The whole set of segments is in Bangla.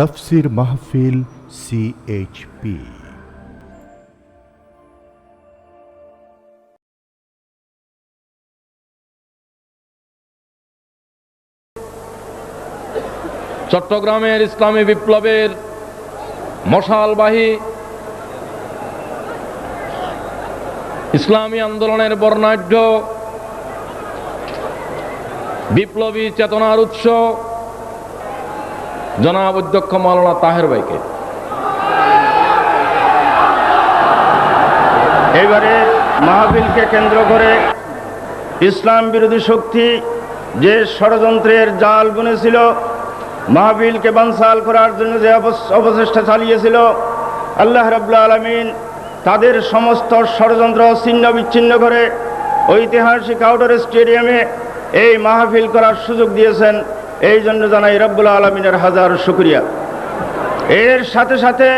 তফসির মাহফিল সিএইচপি চট্টগ্রামের ইসলামী বিপ্লবের মশালবাহী ইসলামী আন্দোলনের বর্ণাঢ্য বিপ্লবী চেতনার উৎস জনাব অধ্যক্ষ মাওলানা তাহের ভাইকে। এবারে মাহফিলকে কেন্দ্র করে ইসলাম বিরোধী শক্তি যে ষড়যন্ত্রের জাল বুনেছিল, মাহফিলকে বানসাল করার জন্য যে অপচেষ্টা চালিয়েছিল, আল্লাহ রাবুল্লা আলমিন তাদের সমস্ত ষড়যন্ত্র ছিন্ন বিচ্ছিন্ন করে ঐতিহাসিক আউটডোর স্টেডিয়ামে এই মাহফিল করার সুযোগ দিয়েছেন। এই জন্য জানাই রব্বুল্লা আলমিনের হাজার শুক্রিয়া। এর সাথে সাথে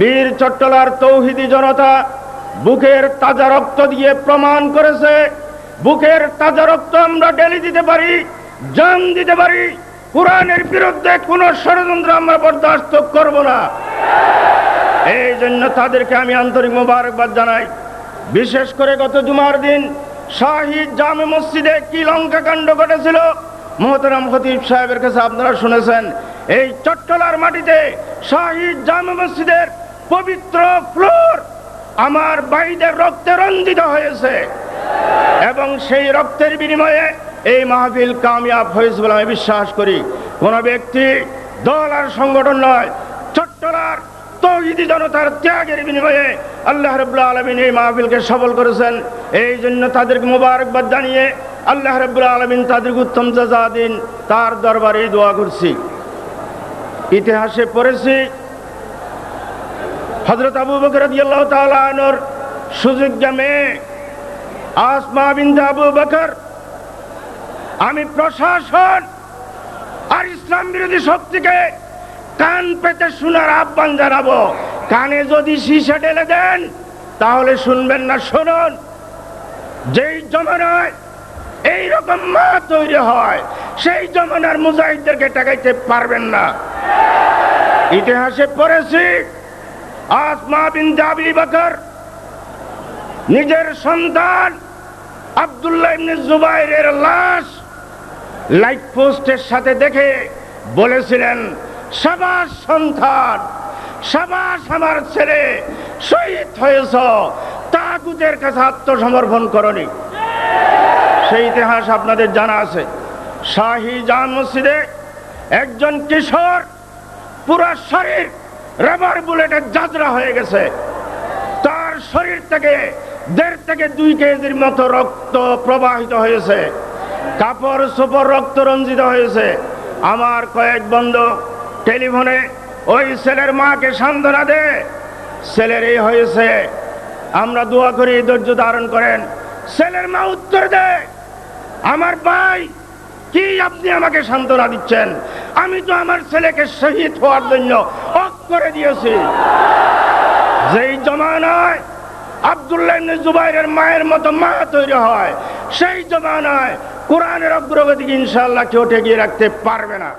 বীর চট্টলার তৌহিদি জনতা বুকের তাজা রক্ত দিয়ে প্রমাণ করেছে। বুকের তাজা রক্ত আমরা ডেলি দিতে পারি, জান দিতে পারি। কোরআনের বিরুদ্ধে কোনো ষড়যন্ত্র আমরা বরদাস্ত করব না। এই জন্য তাদেরকে আমি আন্তরিক মোবারকবাদ জানাই। বিশেষ করে গত জুমার দিন শাহিদ জামে মসজিদে কি লঙ্কা কাণ্ড ঘটেছিল মোহতারাম খতিব সাহেবের কাছে আপনারা শুনেছেন, এই চট্টলার মাটিতে শাহিদ জামে মসজিদের পবিত্র ফ্লোর আমার ভাইদের রক্তে রঞ্জিত হয়েছে। এবং সেই রক্তের বিনিময়ে এই মাহফিল কামিয়াব হয়েছে বলে আমি বিশ্বাস করি। কোন ব্যক্তি, দল আর সংগঠন নয়, চট্টলার তৌহিদি জনতার ত্যাগের বিনিময়ে আল্লাহ রব্লা আলমিন এই মাহফিলকে সফল করেছেন। এই জন্য তাদেরকে মোবারকবাদ জানিয়ে আল্লাহ রব্লা আলমিন তাদেরকে উত্তম জাজা দিন, তার দরবারে দোয়া করছি। ইতিহাসে পড়েছি হজরত আবু বকর রাদিয়াল্লাহু সুযোগ্য মেয়ে আসমা বিনতে আবু বকর। আমি প্রশাসন আর ইসলাম বিরোধী শক্তিকে কান পেতে শোনার আহ্বান জানাব। কানে যদি শীষে ঢেলে দেন, তাহলে শুনবেন না, শুনুন। যেই জমানায় এইরকম মা তৈরি হয়, সেই জমানার মুজাহিদদেরকে টাকাইতে পারবেন না। ইতিহাসে পড়েছি আসমা বিন জাবি বকর, নিজের সন্তান আব্দুল্লাহ ইবনে জুবাইরের লাশ লাইট পোস্টের সাথে দেখে বলেছিলেন সাবাস সন্তান সাবাস আমার ছেলে, শহীদ হয়েছ তাগুদের কাছে আত্মসমর্পণ করনি। সেই ইতিহাস আপনাদের জানা আছে। শাহী জান মসজিদে একজন কিশোর পুরো শরীর রাবার বুলেটের যাত্রা হয়ে গেছে। তার শরীর থেকে দেড় থেকে দুই কেজির মতো রক্ত প্রবাহিত হয়েছে। কাপড় সুপর রক্ত রঞ্জিত হয়েছে। আমার কয়েক বন্ধু টেলিফোনে ওই ছেলের মাকে সান্ত্বনা দে। ছেলের এই হয়েছে, আমরা দোয়া করি, ধৈর্য ধারণ করেন। ছেলের মা উত্তর দেয়। আমার ভাই, কি আপনি আমাকে সান্ত্বনা দিচ্ছেন? আমি তো আমার ছেলেকে শহীদ হওয়ার জন্য অক করে দিয়েছি। যেই জমানায় আব্দুল্লাহ জুবাইরের মায়ের মতো মা তৈরি হয়, সেই জমানায় কোরআনের অগ্রগতিকে ইনশাল্লাহ কেউ ঠেকিয়ে রাখতে পারবে না।